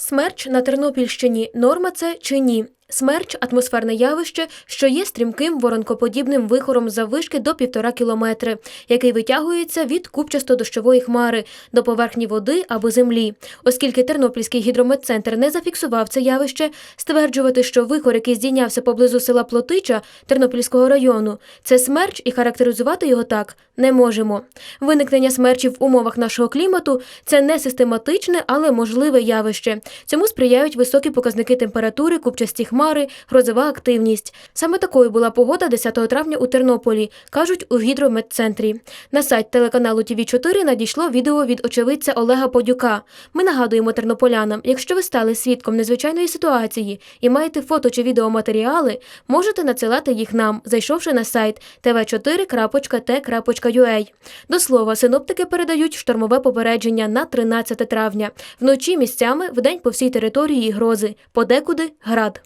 Смерч на Тернопільщині норма це чи ні? Смерч атмосферне явище, що є стрімким воронкоподібним вихором заввишки до півтора кілометри, який витягується від купчасто-дощової хмари до поверхні води або землі. Оскільки Тернопільський гідрометцентр не зафіксував це явище, стверджувати, що вихор, який здійнявся поблизу села Плотича Тернопільського району, це смерч і характеризувати його так не можемо. Виникнення смерчів в умовах нашого клімату це не систематичне, але можливе явище. Цьому сприяють високі показники температури, купчасті хмари, грозова активність. Саме такою була погода 10 травня у Тернополі, кажуть у гідрометцентрі. На сайт телеканалу ТВ 4 надійшло відео від очевидця Олега Подюка. Ми нагадуємо тернополянам, якщо ви стали свідком незвичайної ситуації і маєте фото чи відеоматеріали, можете надсилати їх нам, зайшовши на сайт tv4.t.ua. До слова, синоптики передають штормове попередження на 13 травня. Вночі місцями вдень по всій території грози, подекуди град.